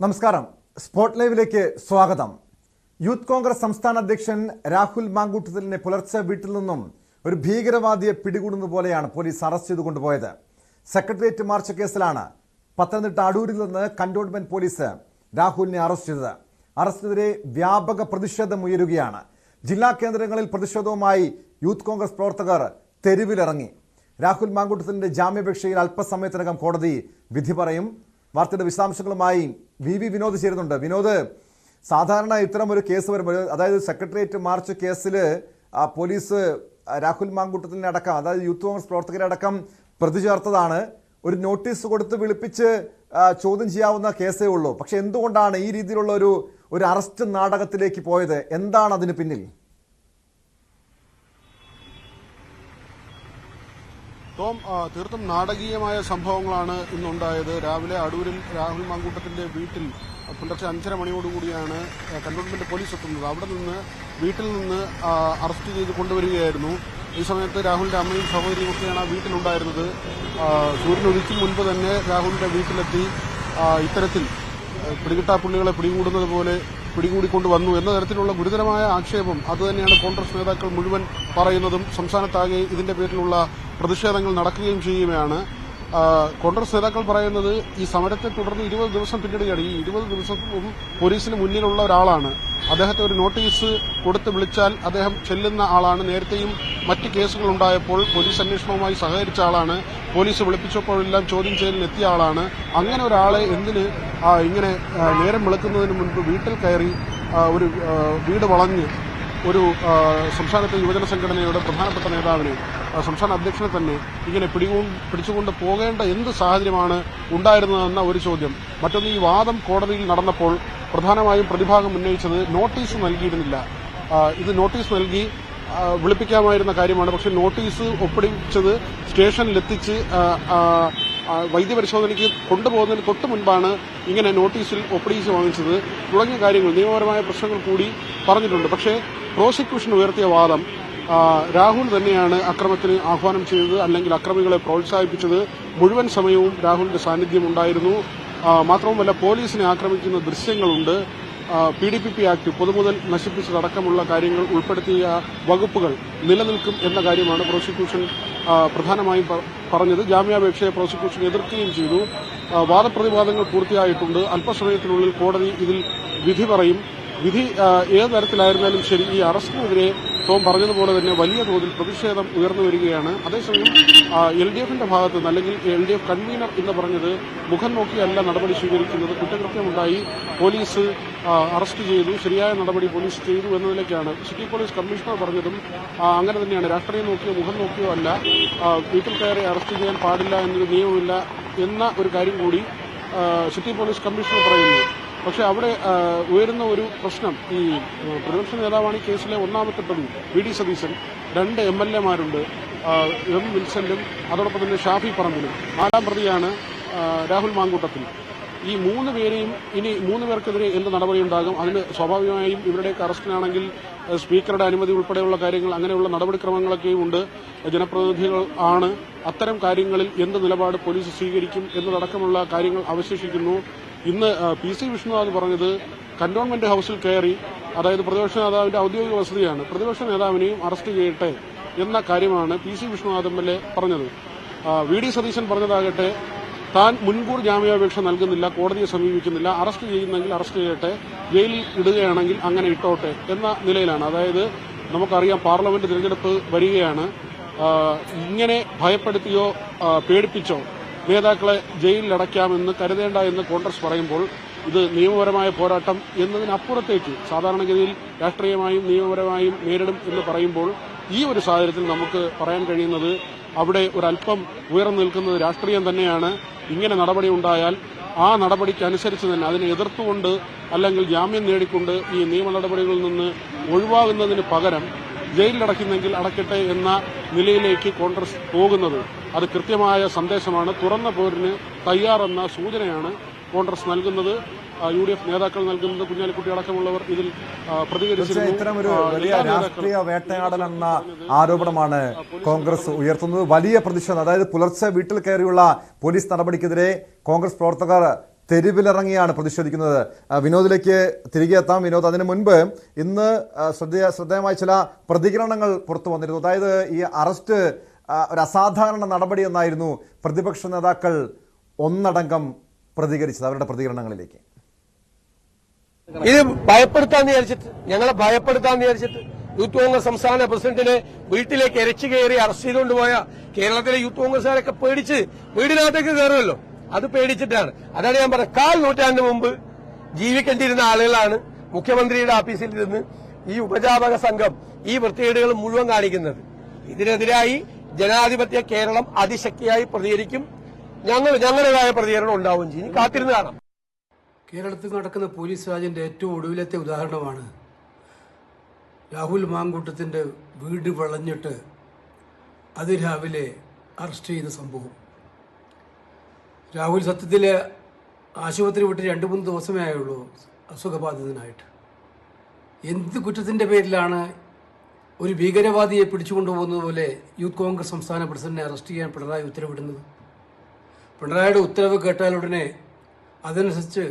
നമസ്കാരം. സ്പോട്ട് ലൈവിലേക്ക് സ്വാഗതം. യൂത്ത് കോൺഗ്രസ് സംസ്ഥാന അധ്യക്ഷൻ രാഹുൽ മാങ്കൂട്ടത്തിലിനെ പുലർച്ചെ വീട്ടിൽ നിന്നും ഒരു ഭീകരവാദിയെ പിടികൂടുന്ന പോലെയാണ് പോലീസ് അറസ്റ്റ് ചെയ്ത് കൊണ്ടുപോയത്. സെക്രട്ടേറിയറ്റ് മാർച്ച് കേസിലാണ് പത്തനംതിട്ട അടൂരിൽ നിന്ന് കന്റോൺമെന്റ് പോലീസ് രാഹുലിനെ അറസ്റ്റ് ചെയ്തത്. അറസ്റ്റിനെതിരെ വ്യാപക പ്രതിഷേധം ഉയരുകയാണ്. ജില്ലാ കേന്ദ്രങ്ങളിൽ പ്രതിഷേധവുമായി യൂത്ത് കോൺഗ്രസ് പ്രവർത്തകർ തെരുവിലിറങ്ങി. രാഹുൽ മാങ്കൂട്ടത്തിന്റെ ജാമ്യാപേക്ഷയിൽ അല്പസമയത്തിനകം കോടതി വിധി പറയും. വാർത്തയുടെ വിശദാംശങ്ങളുമായി വി വി വിനോദ് ചേരുന്നുണ്ട്. വിനോദ് സാധാരണ ഇത്തരം ഒരു കേസ് വരുമ്പോൾ അതായത് സെക്രട്ടേറിയറ്റ് മാർച്ച് കേസിൽ പോലീസ് രാഹുൽ മാങ്കൂട്ടത്തിനെ അടക്കം അതായത് യൂത്ത് കോൺഗ്രസ് പ്രവർത്തകരെ അടക്കം പ്രതി ചേർത്തതാണ്. ഒരു നോട്ടീസ് കൊടുത്ത് വിളിപ്പിച്ച് ചോദ്യം ചെയ്യാവുന്ന കേസേ ഉള്ളൂ. പക്ഷെ എന്തുകൊണ്ടാണ് ഈ രീതിയിലുള്ള ഒരു ഒരു അറസ്റ്റ് നാടകത്തിലേക്ക് പോയത്? എന്താണ് അതിന് പിന്നിൽ? ടോം തീർത്തും നാടകീയമായ സംഭവങ്ങളാണ് ഇന്നുണ്ടായത്. രാവിലെ അടൂരിൽ രാഹുൽ മാങ്കൂട്ടത്തിന്റെ വീട്ടിൽ പുലർച്ചെ അഞ്ചര മണിയോടുകൂടിയാണ് കന്റോൺമെന്റ് പോലീസ് എത്തുന്നത്. അവിടെ നിന്ന് വീട്ടിൽ നിന്ന് അറസ്റ്റ് ചെയ്ത് കൊണ്ടുവരികയായിരുന്നു. ഈ സമയത്ത് രാഹുലിന്റെ അമ്മയും സഹോദരിയും ഒക്കെയാണ് ആ വീട്ടിലുണ്ടായിരുന്നത്. ഉദിക്കും മുൻപ് തന്നെ രാഹുലിന്റെ വീട്ടിലെത്തി ഇത്തരത്തിൽ പിടികിട്ടാ പുള്ളികളെ പിടികൂടുന്നത് പോലെ പിടികൂടിക്കൊണ്ട് വന്നു. എന്ന തരത്തിലുള്ള ഗുരുതരമായ ആക്ഷേപം അതുതന്നെയാണ് കോൺഗ്രസ് നേതാക്കൾ മുഴുവൻ പറയുന്നതും. സംസ്ഥാനത്താകെ ഇതിന്റെ പേരിലുള്ള പ്രതിഷേധങ്ങൾ നടക്കുകയും ചെയ്യുകയാണ്. കോൺഗ്രസ് നേതാക്കൾ പറയുന്നത് ഈ സമരത്തെ തുടർന്ന് ഇരുപത് ദിവസം പിന്നിടുകയാണ്. ഈ ഇരുപത് ദിവസവും പോലീസിന് മുന്നിലുള്ള ഒരാളാണ്. അദ്ദേഹത്തെ ഒരു നോട്ടീസ് കൊടുത്ത് വിളിച്ചാൽ അദ്ദേഹം ചെല്ലുന്ന ആളാണ്. നേരത്തെയും മറ്റ് കേസുകൾ ഉണ്ടായപ്പോൾ പോലീസ് അന്വേഷണവുമായി സഹകരിച്ച ആളാണ്. പോലീസ് വിളിപ്പിച്ചപ്പോഴെല്ലാം ചോദ്യം ചെയ്യലിന് എത്തിയ ആളാണ്. അങ്ങനെ ഒരാളെ എന്തിന് ഇങ്ങനെ നേരം വിളക്കുന്നതിന് മുൻപ് വീട്ടിൽ കയറി ഒരു വീട് വളഞ്ഞ് ഒരു സംസ്ഥാനത്തെ യുവജന സംഘടനയുടെ പ്രധാനപ്പെട്ട നേതാവിനെ സംസ്ഥാന അധ്യക്ഷനെ തന്നെ ഇങ്ങനെ പിടിച്ചുകൊണ്ട് പോകേണ്ട എന്ത് സാഹചര്യമാണ് ഉണ്ടായിരുന്നതെന്ന ഒരു ചോദ്യം. മറ്റൊന്ന് ഈ വാദം കോടതിയിൽ നടന്നപ്പോൾ പ്രധാനമായും പ്രതിഭാഗം ഉന്നയിച്ചത് നോട്ടീസ് നൽകിയിരുന്നില്ല. ഇത് നോട്ടീസ് നൽകി വിളിപ്പിക്കാമായിരുന്ന കാര്യമാണ്. പക്ഷെ നോട്ടീസ് ഒപ്പിടിച്ചത് സ്റ്റേഷനിലെത്തിച്ച് വൈദ്യപരിശോധനയ്ക്ക് കൊണ്ടുപോകുന്നതിന് തൊട്ട് മുൻപാണ് ഇങ്ങനെ നോട്ടീസിൽ ഒപ്പിടിച്ച് വാങ്ങിച്ചത്. തുടങ്ങിയ കാര്യങ്ങൾ നിയമപരമായ പ്രശ്നങ്ങൾ കൂടി പറഞ്ഞിട്ടുണ്ട്. പക്ഷേ പ്രോസിക്യൂഷൻ ഉയർത്തിയ വാദം രാഹുൽ തന്നെയാണ് അക്രമത്തിന് ആഹ്വാനം ചെയ്തത് അല്ലെങ്കിൽ അക്രമികളെ പ്രോത്സാഹിപ്പിച്ചത്. മുഴുവൻ സമയവും രാഹുലിന്റെ സാന്നിധ്യം ഉണ്ടായിരുന്നു. മാത്രവുമല്ല പോലീസിനെ ആക്രമിക്കുന്ന ദൃശ്യങ്ങളുണ്ട്. P D P P act പൊതുമുതൽ നശിപ്പിച്ചതടക്കമുള്ള കാര്യങ്ങൾ ഉൾപ്പെടുത്തിയ വകുപ്പുകൾ നിലനിൽക്കും എന്ന കാര്യമാണ് പ്രോസിക്യൂഷൻ പ്രധാനമായും പറഞ്ഞത്. ജാമ്യാപേക്ഷയെ പ്രോസിക്യൂഷൻ എതിർക്കുകയും ചെയ്തു. വാദപ്രതിവാദങ്ങൾ പൂർത്തിയായിട്ടുണ്ട്. അല്പസമയത്തിനുള്ളിൽ കോടതി ഇതിൽ വിധി പറയും. വിധി ഏത് തരത്തിലായിരുന്നാലും ശരി ഈ അറസ്റ്റിനെതിരെ ടോം പറഞ്ഞതുപോലെ തന്നെ വലിയ തോതിൽ പ്രതിഷേധം ഉയർന്നു വരികയാണ്. അതേസമയം എൽ ഡി എഫിന്റെ ഭാഗത്ത് നിന്ന് അല്ലെങ്കിൽ എൽ ഡി എഫ് കൺവീനർ എന്ന് പറഞ്ഞത് മുഖം നോക്കിയല്ല നടപടി സ്വീകരിക്കുന്നത്. കുറ്റകൃത്യമുണ്ടായി. പോലീസ് അറസ്റ്റ് ചെയ്തു. ശരിയായ നടപടി പോലീസ് ചെയ്തു എന്നതിലേക്കാണ്. സിറ്റി പോലീസ് കമ്മീഷണർ പറഞ്ഞതും അങ്ങനെ തന്നെയാണ്. രാഷ്ട്രീയം നോക്കിയോ മുഖം നോക്കിയോ അല്ല. വീട്ടിൽ കയറി അറസ്റ്റ് ചെയ്യാൻ പാടില്ല എന്നൊരു നിയമമില്ല എന്ന ഒരു കാര്യം കൂടി സിറ്റി പോലീസ് കമ്മീഷണർ പറയുന്നു. പക്ഷെ അവിടെ ഉയരുന്ന ഒരു പ്രശ്നം ഈ പ്രതിപക്ഷ നേതാവാണ് കേസിലെ ഒന്നാമത്തെ പ്രതി വി ഡി സതീശൻ. രണ്ട് എം എൽ എമാരുണ്ട്. എം വിൽസനും അതോടൊപ്പം തന്നെ ഷാഫി പറമ്പിലും. നാലാം പ്രതിയാണ് രാഹുൽ മാങ്കൂട്ടത്തിൽ. ഈ മൂന്ന് പേരെയും ഇനി മൂന്ന് പേർക്കെതിരെ എന്ത് നടപടിയുണ്ടാകും അതിന് സ്വാഭാവികമായും ഇവരുടെയൊക്കെ അറസ്റ്റിനാണെങ്കിൽ സ്പീക്കറുടെ അനുമതി ഉൾപ്പെടെയുള്ള കാര്യങ്ങൾ അങ്ങനെയുള്ള നടപടിക്രമങ്ങളൊക്കെയും ഉണ്ട്. ജനപ്രതിനിധികൾ ആണ്. അത്തരം കാര്യങ്ങളിൽ എന്ത് നിലപാട് പോലീസ് സ്വീകരിക്കും എന്നതടക്കമുള്ള കാര്യങ്ങൾ അവശേഷിക്കുന്നു. ഇന്ന് പി സി വിഷ്ണുനാഥ് പറഞ്ഞത് കന്റോൺമെന്റ് ഹൌസിൽ കയറി അതായത് പ്രതിപക്ഷ നേതാവിന്റെ ഔദ്യോഗിക വസതിയാണ്. പ്രതിപക്ഷ നേതാവിനെയും അറസ്റ്റ് ചെയ്യട്ടെ എന്ന കാര്യമാണ് P C Vishnunath M L A പറഞ്ഞത്. വി ഡി സതീശൻ പറഞ്ഞതാകട്ടെ താൻ മുൻകൂർ ജാമ്യാപേക്ഷ നൽകുന്നില്ല കോടതിയെ സമീപിക്കുന്നില്ല അറസ്റ്റ് ചെയ്യുന്നെങ്കിൽ അറസ്റ്റ് ചെയ്യട്ടെ ജയിലിൽ ഇടുകയാണെങ്കിൽ അങ്ങനെ ഇട്ടോട്ടെ എന്ന നിലയിലാണ്. അതായത് നമുക്കറിയാം പാർലമെന്റ് തിരഞ്ഞെടുപ്പ് വരികയാണ്. ഇങ്ങനെ ഭയപ്പെടുത്തിയോ പേടിപ്പിച്ചോ നേതാക്കളെ ജയിലിലടയ്ക്കാമെന്ന് കരുതേണ്ട എന്ന് കോൺഗ്രസ് പറയുമ്പോൾ ഇത് നിയമപരമായ പോരാട്ടം എന്നതിനപ്പുറത്തേക്ക് സാധാരണഗതിയിൽ രാഷ്ട്രീയമായും നിയമപരമായും നേരിടും എന്ന് പറയുമ്പോൾ ഈ ഒരു സാഹചര്യത്തിൽ നമുക്ക് പറയാൻ കഴിയുന്നത് അവിടെ ഒരല്പം ഉയർന്നു നിൽക്കുന്നത് രാഷ്ട്രീയം തന്നെയാണ്. ഇങ്ങനെ നടപടി ഉണ്ടായാൽ ആ നടപടിക്കനുസരിച്ച് തന്നെ അതിനെ എതിർത്തുകൊണ്ട് അല്ലെങ്കിൽ ജാമ്യം നേടിക്കൊണ്ട് ഈ നിയമ നടപടികളിൽ നിന്ന് ഒഴിവാകുന്നതിന് പകരം ജയിലിലടയ്ക്കുന്നെങ്കിൽ അടക്കട്ടെ എന്ന നിലയിലേക്ക് കോൺഗ്രസ് പോകുന്നത്. അത് കൃത്യമായ സന്ദേശമാണ്. തുറന്ന പോരിന് തയ്യാറെന്ന സൂചനയാണ് കോൺഗ്രസ് നൽകുന്നത്. യു ഡി എഫ് നേതാക്കൾ നൽകുന്നത് കുഞ്ഞാലിക്കുട്ടി അടക്കമുള്ളവർ ഇതിൽ പ്രതികരിച്ചിരുന്നു. വലിയ രാഷ്ട്രീയ വേട്ടയാടൽ എന്ന ആരോപണമാണ് കോൺഗ്രസ് ഉയർത്തുന്നത്. വലിയ പ്രതിഷേധം അതായത് പുലർച്ചെ വീട്ടിൽ കയറിയുള്ള പോലീസ് നടപടിക്കെതിരെ കോൺഗ്രസ് പ്രവർത്തകർ തെരുവിലിറങ്ങിയാണ് പ്രതിഷേധിക്കുന്നത്. വിനോദിലേക്ക് തിരികെ എത്താം. വിനോദ് അതിനു മുൻപ് ഇന്ന് ശ്രദ്ധേയ ശ്രദ്ധേയമായ ചില പ്രതികരണങ്ങൾ പുറത്തു വന്നിരുന്നു. അതായത് ഈ അറസ്റ്റ് ഒരു അസാധാരണ നടപടി എന്നായിരുന്നു പ്രതിപക്ഷ നേതാക്കൾ ഒന്നടങ്കം പ്രതികരിച്ചത് അവരുടെ പ്രതികരണങ്ങളിലേക്ക്. ഇത് ഭയപ്പെടുത്താന്ന് വിചാരിച്ചിട്ട് ഞങ്ങളെ ഭയപ്പെടുത്താന്ന് വിചാരിച്ചിട്ട് യൂത്ത് കോൺഗ്രസ് സംസ്ഥാന പ്രസിഡന്റിനെ വീട്ടിലേക്ക് ഇരച്ചു കയറി അറസ്റ്റ് ചെയ്തുകൊണ്ടുപോയ കേരളത്തിലെ യൂത്ത് കോൺഗ്രസുകാരൊക്കെ പേടിച്ച് വീടിനകത്തേക്ക് കയറുമല്ലോ. അത് പേടിച്ചിട്ടാണ്. അതാണ് ഞാൻ പറഞ്ഞത്. കാൽ നൂറ്റാണ്ട് മുമ്പ് ജീവിക്കേണ്ടിയിരുന്ന ആളുകളാണ് മുഖ്യമന്ത്രിയുടെ ഓഫീസിൽ ഇരുന്ന് ഈ ഉപജാപക സംഘം ഈ വൃത്തികേടുകൾ മുഴുവൻ കാണിക്കുന്നത്. ഇതിനെതിരായി ജനാധിപത്യ കേരളം അതിശക്തിയായി പ്രതികരിക്കും. ഞങ്ങൾ ഞങ്ങളുടേതായ പ്രതികരണം ഉണ്ടാവും. ചെയ്യും കാത്തിരുന്ന് കാണാം. കേരളത്തിൽ നടക്കുന്ന പോലീസ് രാജിന്റെ ഏറ്റവും ഒടുവിലത്തെ ഉദാഹരണമാണ് രാഹുൽ മാങ്കൂട്ടത്തിന്റെ വീട് വളഞ്ഞിട്ട് അതിരാവിലെ അറസ്റ്റ് ചെയ്ത സംഭവം. രാഹുൽ സത്യത്തിൽ ആശുപത്രി വിട്ട് രണ്ട് മൂന്ന് ദിവസമേ ആയുള്ളൂ അസുഖബാധിതനായിട്ട്. എന്ത് കുറ്റത്തിന്റെ പേരിലാണ് ഒരു ഭീകരവാദിയെ പിടിച്ചുകൊണ്ടുപോകുന്നത് പോലെ യൂത്ത് കോൺഗ്രസ് സംസ്ഥാന പ്രസിഡന്റിനെ അറസ്റ്റ് ചെയ്യാൻ പിണറായി ഉത്തരവിടുന്നത്? പിണറായിയുടെ ഉത്തരവ് കേട്ടാൽ ഉടനെ അതനുസരിച്ച്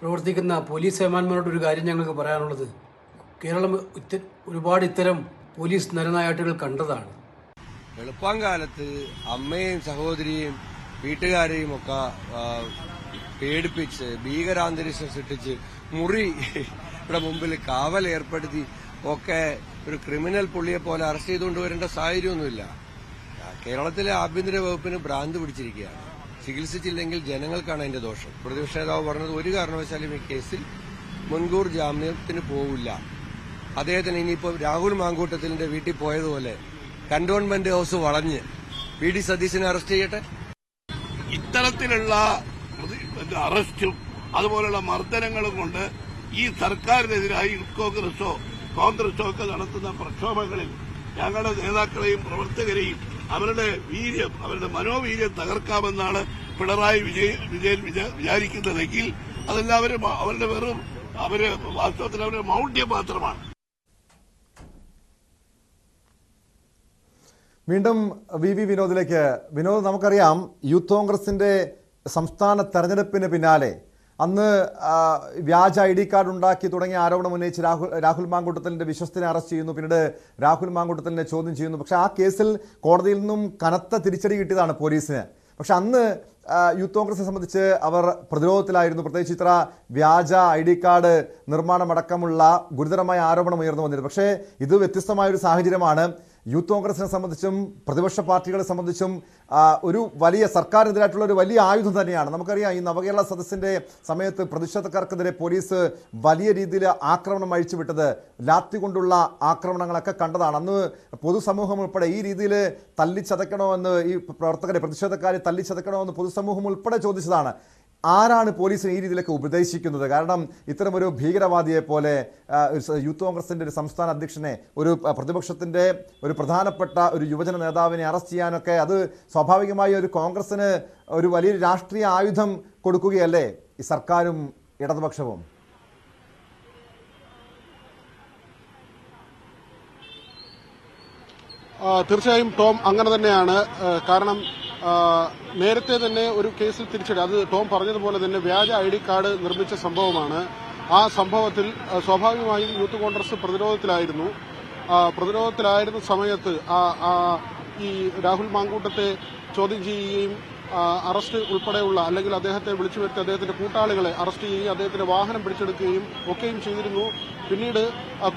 പ്രവർത്തിക്കുന്ന പോലീസ് സേമാന്മാരോട് ഒരു കാര്യം ഞങ്ങൾക്ക് പറയാനുള്ളത്. കേരളം ഒരുപാട് ഇത്തരം പോലീസ് നരനായാട്ടുകൾ കണ്ടതാണ്. എളുപ്പം കാലത്ത് അമ്മയും സഹോദരിയും വീട്ടുകാരെയും ഒക്കെ പേടിപ്പിച്ച് ഭീകരാന്തരീക്ഷം സൃഷ്ടിച്ച് മുറി ഇവിടെ മുമ്പിൽ കാവൽ ഏർപ്പെടുത്തി ഒക്കെ ഒരു ക്രിമിനൽ പുള്ളിയെ പോലെ അറസ്റ്റ് ചെയ്തുകൊണ്ട് വരേണ്ട സാഹചര്യമൊന്നുമില്ല. കേരളത്തിലെ ആഭ്യന്തര വകുപ്പിന് ഭ്രാന്ത് പിടിച്ചിരിക്കുകയാണ്. ചികിത്സിച്ചില്ലെങ്കിൽ ജനങ്ങൾക്കാണ് അതിന്റെ ദോഷം. പ്രതിപക്ഷ നേതാവ് പറഞ്ഞത് ഒരു കാരണവശാലും ഈ കേസിൽ മുൻകൂർ ജാമ്യത്തിന് പോവില്ല. അദ്ദേഹത്തിന് ഇനിയിപ്പോൾ രാഹുൽ മാങ്കൂട്ടത്തിലിന്റെ വീട്ടിൽ പോയതുപോലെ കന്റോൺമെന്റ് ഹൗസ് വളഞ്ഞ് വി ഡി സതീശനെ അറസ്റ്റ് ചെയ്യട്ടെ? ഇത്തരത്തിലുള്ള അറസ്റ്റും അതുപോലെയുള്ള മർദ്ദനങ്ങളും കൊണ്ട് ഈ സർക്കാരിനെതിരായി കോൺഗ്രസോ കോൺഗ്രസോ ഒക്കെ നടത്തുന്ന പ്രക്ഷോഭങ്ങളിൽ ഞങ്ങളുടെ നേതാക്കളെയും പ്രവർത്തകരെയും അവരുടെ വീര്യം അവരുടെ മനോവീര്യം തകർക്കാമെന്നാണ് പിണറായി വിജയൻ വിജയൻ വിചാ- വിചാരിക്കുന്നതെങ്കിൽ അതെല്ലാവരും അവരുടെ വെറും അവർ വാസ്തവത്തിൽ അവരുടെ മൗഢ്യം മാത്രമാണ്. വീണ്ടും വി വി വിനോദിലേക്ക്. വിനോദ് നമുക്കറിയാം യൂത്ത് കോൺഗ്രസിന്റെ സംസ്ഥാന തെരഞ്ഞെടുപ്പിന് പിന്നാലെ അന്ന് വ്യാജ ഐ ഡി കാർഡ് ഉണ്ടാക്കി തുടങ്ങിയ ആരോപണം ഉന്നയിച്ച് രാഹുൽ രാഹുൽ മാങ്കൂട്ടത്തലിന്റെ വിശ്വസ്തനെ അറസ്റ്റ് ചെയ്യുന്നു. പിന്നീട് രാഹുൽ മാങ്കൂട്ടത്തലിനെ ചോദ്യം ചെയ്യുന്നു. പക്ഷെ ആ കേസിൽ കോടതിയിൽ നിന്നും കനത്ത തിരിച്ചടി കിട്ടിയതാണ് പോലീസിന്. പക്ഷെ അന്ന് യൂത്ത് കോൺഗ്രസിനെ സംബന്ധിച്ച് അവർ പ്രതിരോധത്തിലായിരുന്നു. പ്രത്യേകിച്ച് ഇത്ര വ്യാജ ഐ ഡി കാർഡ് നിർമ്മാണമടക്കമുള്ള ഗുരുതരമായ ആരോപണം ഉയർന്നു വന്നിരുന്നു. പക്ഷേ ഇത് വ്യത്യസ്തമായ ഒരു സാഹചര്യമാണ്. യൂത്ത് കോൺഗ്രസിനെ സംബന്ധിച്ചും പ്രതിപക്ഷ പാർട്ടികളെ സംബന്ധിച്ചും ഒരു വലിയ സർക്കാരിനെതിരായിട്ടുള്ള ഒരു വലിയ ആയുധം തന്നെയാണ്. നമുക്കറിയാം ഈ നവകേരള സദസ്സിന്റെ സമയത്ത് പ്രതിഷേധക്കാർക്കെതിരെ പോലീസ് വലിയ രീതിയിൽ ആക്രമണം അഴിച്ചുവിട്ടത് ലാത്തി കൊണ്ടുള്ള ആക്രമണങ്ങളൊക്കെ കണ്ടതാണ്. അന്ന് പൊതുസമൂഹം ഉൾപ്പെടെ ഈ രീതിയിൽ തല്ലിച്ചതക്കണമെന്ന് ഈ പ്രവർത്തകരെ പ്രതിഷേധക്കാരെ തല്ലിച്ചതക്കണമെന്ന് പൊതുസമൂഹം ഉൾപ്പെടെ ചോദിച്ചതാണ്. ആരാണ് പോലീസിനെ ഈ രീതിയിലൊക്കെ ഉപദേശിക്കുന്നത്? കാരണം ഇത്തരമൊരു ഭീകരവാദിയെ പോലെ യൂത്ത് കോൺഗ്രസിന്റെ ഒരു സംസ്ഥാന അധ്യക്ഷനെ ഒരു പ്രതിപക്ഷത്തിന്റെ ഒരു പ്രധാനപ്പെട്ട ഒരു യുവജന നേതാവിനെ അറസ്റ്റ് ചെയ്യാനൊക്കെ അത് സ്വാഭാവികമായി ഒരു കോൺഗ്രസ്സിന് ഒരു വലിയൊരു രാഷ്ട്രീയ ആയുധം കൊടുക്കുകയല്ലേ ഈ സർക്കാരും ഇടതുപക്ഷവും? തീർച്ചയായും ടോം അങ്ങനെ തന്നെയാണ്. കാരണം നേരത്തെ തന്നെ ഒരു കേസിൽ തിരിച്ചടി. അത് ടോം പറഞ്ഞതുപോലെ തന്നെ വ്യാജ ഐ ഡി കാർഡ് നിർമ്മിച്ച സംഭവമാണ്. ആ സംഭവത്തിൽ സ്വാഭാവികമായും യൂത്ത് കോൺഗ്രസ് പ്രതിരോധത്തിലായിരുന്നു. പ്രതിരോധത്തിലായിരുന്ന സമയത്ത് ഈ രാഹുൽ മാങ്കൂട്ടത്തെ ചോദ്യം ചെയ്യുകയും അറസ്റ്റ് ഉൾപ്പെടെയുള്ള അല്ലെങ്കിൽ അദ്ദേഹത്തെ വിളിച്ചു വരുത്തി അദ്ദേഹത്തിന്റെ കൂട്ടാളികളെ അറസ്റ്റ് ചെയ്യുകയും അദ്ദേഹത്തിന്റെ വാഹനം പിടിച്ചെടുക്കുകയും ഒക്കെയും ചെയ്തിരുന്നു. പിന്നീട്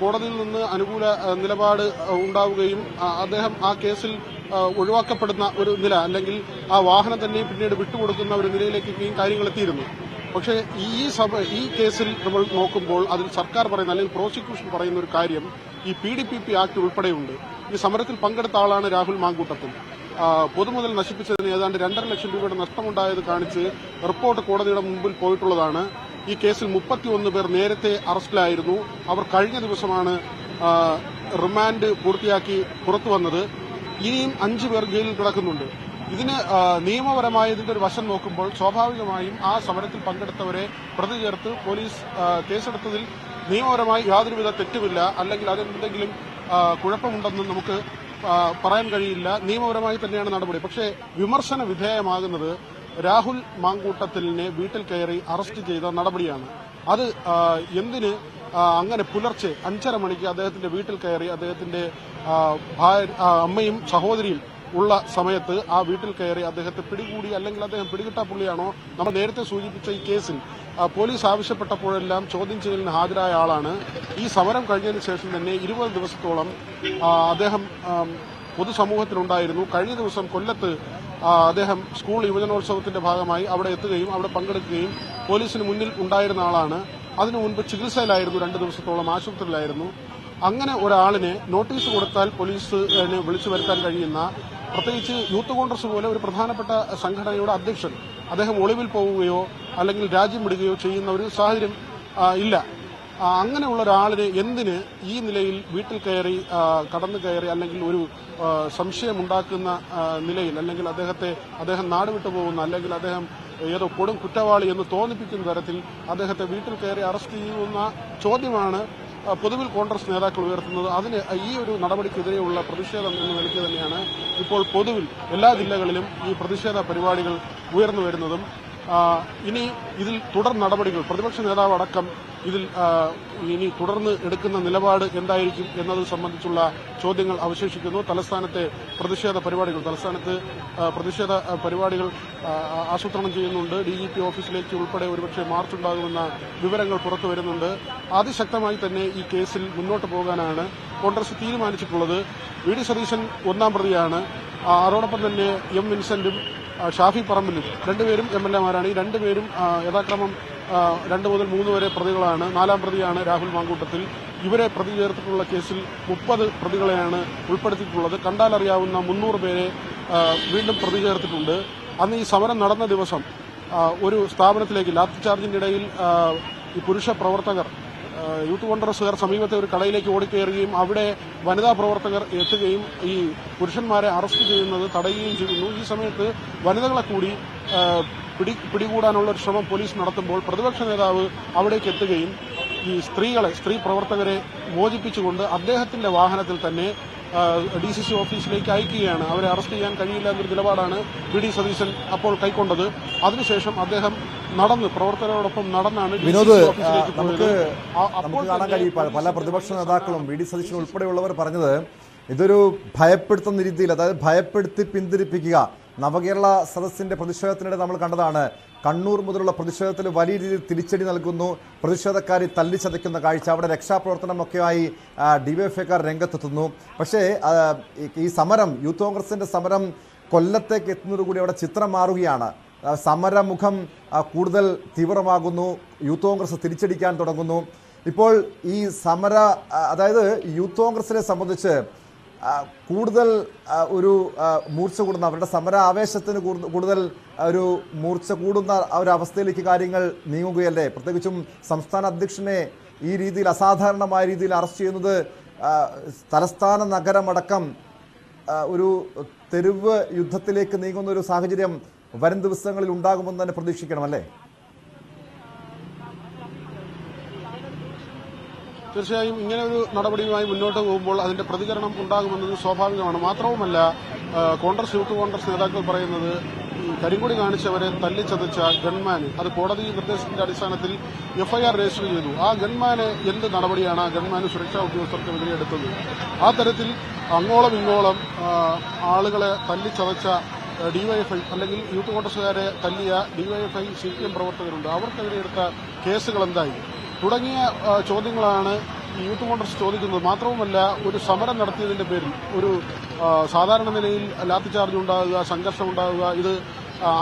കോടതിയിൽ നിന്ന് അനുകൂല നിലപാട് ഉണ്ടാവുകയും അദ്ദേഹം ആ കേസിൽ ഒഴിവാക്കപ്പെടുന്ന ഒരു നില അല്ലെങ്കിൽ ആ വാഹനം തന്നെ പിന്നീട് വിട്ടുകൊടുക്കുന്ന ഒരു നിലയിലേക്ക് നിലയിലേക്കൊക്കെയും കാര്യങ്ങൾ എത്തിയിരുന്നു പക്ഷേ ഈ സഭ ഈ കേസിൽ നമ്മൾ നോക്കുമ്പോൾ അതിൽ സർക്കാർ പറയുന്ന അല്ലെങ്കിൽ പ്രോസിക്യൂഷൻ പറയുന്ന ഒരു കാര്യം ഈ P D P P act ഉൾപ്പെടെയുണ്ട്. ഈ സമരത്തിൽ പങ്കെടുത്ത ആളാണ് രാഹുൽ മാങ്കൂട്ടത്തിൽ. പൊതുമുതൽ നശിപ്പിച്ചതിന് ഏതാണ്ട് രണ്ടര ലക്ഷം രൂപയുടെ നഷ്ടമുണ്ടായത് കാണിച്ച് റിപ്പോർട്ട് കോടതിയുടെ മുമ്പിൽ പോയിട്ടുള്ളതാണ്. ഈ കേസിൽ മുപ്പത്തിയൊന്ന് പേർ നേരത്തെ അറസ്റ്റിലായിരുന്നു. അവർ കഴിഞ്ഞ ദിവസമാണ് റിമാൻഡ് പൂർത്തിയാക്കി പുറത്തു വന്നത് ഇനിയും അഞ്ചു പേർ ജയിലിൽ കിടക്കുന്നുണ്ട്. ഇതിന് നിയമപരമായ ഇതിന്റെ ഒരു വശം നോക്കുമ്പോൾ സ്വാഭാവികമായും ആ സമരത്തിൽ പങ്കെടുത്തവരെ പ്രതി ചേർത്ത് പോലീസ് കേസെടുത്തതിൽ നിയമപരമായി യാതൊരുവിധ തെറ്റുമില്ല. അല്ലെങ്കിൽ അതിനെന്തെങ്കിലും കുഴപ്പമുണ്ടെന്ന് നമുക്ക് പറയാൻ കഴിയില്ല. നിയമപരമായി തന്നെയാണ് നടപടി. പക്ഷേ വിമർശന വിധേയമാകുന്നത് രാഹുൽ മാങ്കൂട്ടത്തിലിനെ വീട്ടിൽ കയറി അറസ്റ്റ് ചെയ്ത നടപടിയാണ്. അത് എന്തിന് അങ്ങനെ പുലർച്ചെ അഞ്ചര മണിക്ക് അദ്ദേഹത്തിന്റെ വീട്ടിൽ കയറി അദ്ദേഹത്തിന്റെ അമ്മയും സഹോദരിയും ഉള്ള സമയത്ത് ആ വീട്ടിൽ കയറി അദ്ദേഹത്തെ പിടികൂടി അല്ലെങ്കിൽ അദ്ദേഹം പിടികിട്ട പുള്ളിയാണോ നമ്മൾ നേരത്തെ സൂചിപ്പിച്ച ഈ കേസിൽ പോലീസ് ആവശ്യപ്പെട്ടപ്പോഴെല്ലാം ചോദ്യം ചെയ്യലിന് ഹാജരായ ആളാണ്. ഈ സമരം കഴിഞ്ഞതിന് ശേഷം തന്നെ ഇരുപത് ദിവസത്തോളം അദ്ദേഹം പൊതുസമൂഹത്തിലുണ്ടായിരുന്നു. കഴിഞ്ഞ ദിവസം കൊല്ലത്ത് അദ്ദേഹം സ്കൂൾ യുവജനോത്സവത്തിന്റെ ഭാഗമായി അവിടെ എത്തുകയും അവിടെ പങ്കെടുക്കുകയും പോലീസിന് മുന്നിൽ ഉണ്ടായിരുന്ന ആളാണ്. അതിനു മുൻപ് ചികിത്സയിലായിരുന്നു രണ്ട് ദിവസത്തോളം ആശുപത്രിയിലായിരുന്നു. അങ്ങനെ ഒരാളിനെ നോട്ടീസ് കൊടുത്താൽ പോലീസിന് വിളിച്ചു വരുത്താൻ കഴിയുന്ന പ്രത്യേകിച്ച് യൂത്ത് കോൺഗ്രസ് പോലെ ഒരു പ്രധാനപ്പെട്ട സംഘടനയുടെ അധ്യക്ഷൻ അദ്ദേഹം ഒളിവിൽ പോവുകയോ അല്ലെങ്കിൽ രാജ്യം വിടുകയോ ചെയ്യുന്ന ഒരു സാഹചര്യം ഇല്ല. അങ്ങനെയുള്ള ഒരാളിന് എന്തിന് ഈ നിലയിൽ വീട്ടിൽ കയറി കടന്നു കയറി അല്ലെങ്കിൽ ഒരു സംശയമുണ്ടാക്കുന്ന നിലയിൽ അല്ലെങ്കിൽ അദ്ദേഹത്തെ അദ്ദേഹം നാടുവിട്ടു പോകുന്ന അല്ലെങ്കിൽ അദ്ദേഹം ഏതോ കൊടും കുറ്റവാളി എന്ന് തോന്നിപ്പിക്കുന്ന തരത്തിൽ അദ്ദേഹത്തെ വീട്ടിൽ കയറി അറസ്റ്റ് ചെയ്യുന്ന ചോദ്യമാണ് പൊതുവിൽ കോൺഗ്രസ് നേതാക്കൾ ഉയർത്തുന്നത്. അതിന് ഈ ഒരു നടപടിക്കെതിരെയുള്ള പ്രതിഷേധം എന്ന നിലയ്ക്ക് തന്നെയാണ് ഇപ്പോൾ പൊതുവിൽ എല്ലാ ജില്ലകളിലും ഈ പ്രതിഷേധ പരിപാടികൾ ഉയർന്നു വരുന്നതും. ഇനി ഇതിൽ തുടർ നടപടികൾ പ്രതിപക്ഷ നേതാവ് അടക്കം ഇതിൽ ഇനി തുടർന്ന് എടുക്കുന്ന നിലപാട് എന്തായിരിക്കും എന്നത് സംബന്ധിച്ചുള്ള ചോദ്യങ്ങൾ അവശേഷിക്കുന്നു. തലസ്ഥാനത്തെ പ്രതിഷേധ പരിപാടികൾ തലസ്ഥാനത്ത് പ്രതിഷേധ പരിപാടികൾ ആസൂത്രണം ചെയ്യുന്നുണ്ട്. ഡി ജി പി ഓഫീസിലേക്ക് ഉൾപ്പെടെ ഒരുപക്ഷെ മാർച്ച് ഉണ്ടാകുമെന്ന വിവരങ്ങൾ പുറത്തു വരുന്നുണ്ട്. അതിശക്തമായി തന്നെ ഈ കേസിൽ മുന്നോട്ട് പോകാനാണ് കോൺഗ്രസ് തീരുമാനിച്ചിട്ടുള്ളത്. വി ഡി സതീശൻ ഒന്നാം പ്രതിയാണ്. അതോടൊപ്പം തന്നെ എം വിൻസെന്റും ഷാഫി പറമ്പിലും രണ്ടുപേരും എം എൽ എമാരാണ്. ഈ രണ്ടുപേരും യഥാക്രമം രണ്ടു മുതൽ മൂന്ന് വരെ പ്രതികളാണ്. നാലാം പ്രതിയാണ് രാഹുൽ മാങ്കൂട്ടത്തിൽ. ഇവരെ പ്രതി ചേർത്തിട്ടുള്ള കേസിൽ മുപ്പത് പ്രതികളെയാണ് ഉൾപ്പെടുത്തിയിട്ടുള്ളത്. കണ്ടാലറിയാവുന്ന മുന്നൂറ് പേരെ വീണ്ടും പ്രതി ചേർത്തിട്ടുണ്ട്. അന്ന് ഈ സമരം നടന്ന ദിവസം ഒരു സ്ഥാപനത്തിലേക്ക് ലാത്തി ചാർജിന്റെ ഇടയിൽ ഈ പുരുഷ പ്രവർത്തകർ യൂത്ത് കോൺഗ്രസുകാർ സമീപത്തെ ഒരു കടയിലേക്ക് ഓടിക്കയറുകയും അവിടെ വനിതാ പ്രവർത്തകർ എത്തുകയും ഈ പുരുഷന്മാരെ അറസ്റ്റ് ചെയ്യുന്നത് തടയുകയും ചെയ്യുന്നു. ഈ സമയത്ത് വനിതകളെ കൂടി പിടി പിടികൂടാനുള്ള ഒരു ശ്രമം പോലീസ് നടത്തുമ്പോൾ പ്രതിപക്ഷ നേതാവ് അവിടേക്ക് എത്തുകയും ഈ സ്ത്രീകളെ സ്ത്രീ പ്രവർത്തകരെ മോചിപ്പിച്ചുകൊണ്ട് അദ്ദേഹത്തിന്റെ വാഹനത്തിൽ തന്നെ ഡി സി സി ഓഫീസിലേക്ക് അയക്കുകയാണ്. അവരെ അറസ്റ്റ് ചെയ്യാൻ കഴിയില്ല എന്നൊരു നിലപാടാണ് വി ഡി സതീശൻ അപ്പോൾ കൈക്കൊണ്ടത്. അതിനുശേഷം അദ്ദേഹം നടന്ന്. പ്രവർത്തകരോടൊപ്പം നടന്നാണ് വിനോദ് നമുക്ക് നമുക്ക് കാണാൻ കഴിയും. പല- പല പ്രതിപക്ഷ നേതാക്കളും വി ഡി സതീശൻ ഉൾപ്പെടെയുള്ളവർ പറഞ്ഞത് ഇതൊരു ഭയപ്പെടുത്തുന്ന രീതിയിൽ അതായത് ഭയപ്പെടുത്തി പിന്തിരിപ്പിക്കുക. നവകേരള സദസ്സിന്റെ പ്രതിഷേധത്തിനിടെ നമ്മൾ കണ്ടതാണ് കണ്ണൂർ മുതലുള്ള പ്രതിഷേധത്തിൽ വലിയ രീതിയിൽ തിരിച്ചടി നൽകുന്നു. പ്രതിഷേധക്കാരെ തല്ലിച്ചതയ്ക്കുന്ന കാഴ്ച. അവിടെ രക്ഷാപ്രവർത്തനമൊക്കെയായി ഡിവൈഎഫ്ഐക്കാർ രംഗത്തെത്തുന്നു. പക്ഷേ ഈ- സമരം യൂത്ത് കോൺഗ്രസിന്റെ സമരം കൊല്ലത്തേക്ക് എത്തുന്നതോടുകൂടി അവിടെ ചിത്രം മാറുകയാണ്. സമരമുഖം കൂടുതൽ തീവ്രമാകുന്നു. യൂത്ത് കോൺഗ്രസ് തിരിച്ചടിക്കാൻ തുടങ്ങുന്നു. ഇപ്പോൾ ഈ സമര അതായത് യൂത്ത് കോൺഗ്രസിനെ സംബന്ധിച്ച് കൂടുതൽ ഒരു മൂർച്ച കൂടുന്ന അവരുടെ സമര ആവേശത്തിന് കൂടുതൽ ഒരു മൂർച്ച കൂടുന്ന ഒരു അവസ്ഥയിലേക്ക് കാര്യങ്ങൾ നീങ്ങുകയല്ലേ? പ്രത്യേകിച്ചും സംസ്ഥാന അധ്യക്ഷനെ ഈ രീതിയിൽ അസാധാരണമായ രീതിയിൽ അറസ്റ്റ് ചെയ്യുന്നത് തലസ്ഥാന നഗരമടക്കം ഒരു തെരുവ് യുദ്ധത്തിലേക്ക് നീങ്ങുന്ന ഒരു സാഹചര്യം വരും ദിവസങ്ങളിൽ ഉണ്ടാകുമെന്ന് തന്നെ പ്രതീക്ഷിക്കണം അല്ലേ? തീർച്ചയായും ഇങ്ങനെ ഒരു നടപടിയുമായി മുന്നോട്ട് പോകുമ്പോൾ അതിന്റെ പ്രതികരണം ഉണ്ടാകുമെന്നത് സ്വാഭാവികമാണ്. മാത്രവുമല്ല കോൺഗ്രസ് യൂത്ത് കോൺഗ്രസ് നേതാക്കൾ പറയുന്നത് കരിങ്കൊടി കാണിച്ചവരെ തല്ലിച്ചതച്ച ഗൺമാന് അത് കോടതി നിർദ്ദേശത്തിന്റെ അടിസ്ഥാനത്തിൽ എഫ്ഐആർ രജിസ്റ്റർ ചെയ്തു. ആ ഗൺമാന് എന്ത് നടപടിയാണ് ആ ഗൺമാന് സുരക്ഷാ ഉദ്യോഗസ്ഥർക്കെതിരെ എടുത്തത്? ആ തരത്തിൽ അങ്ങോളം ഇങ്ങോളം ആളുകളെ തല്ലിച്ചതച്ച ഡിവൈഎഫ്ഐ അല്ലെങ്കിൽ യൂത്ത് കോൺഗ്രസുകാരെ തല്ലിയ ഡിവൈഎഫ്ഐ സി പി എം പ്രവർത്തകരുണ്ട്. അവർക്കെതിരെ എടുത്ത കേസുകൾ എന്തായി? തുടങ്ങിയ ചോദ്യങ്ങളാണ് ഈ യൂത്ത് കോൺഗ്രസ് ചോദിക്കുന്നത്. മാത്രവുമല്ല ഒരു സമരം നടത്തിയതിന്റെ പേരിൽ ഒരു സാധാരണ നിലയിൽ ലാത്തിചാർജ് ഉണ്ടാകുക സംഘർഷം ഉണ്ടാകുക ഇത്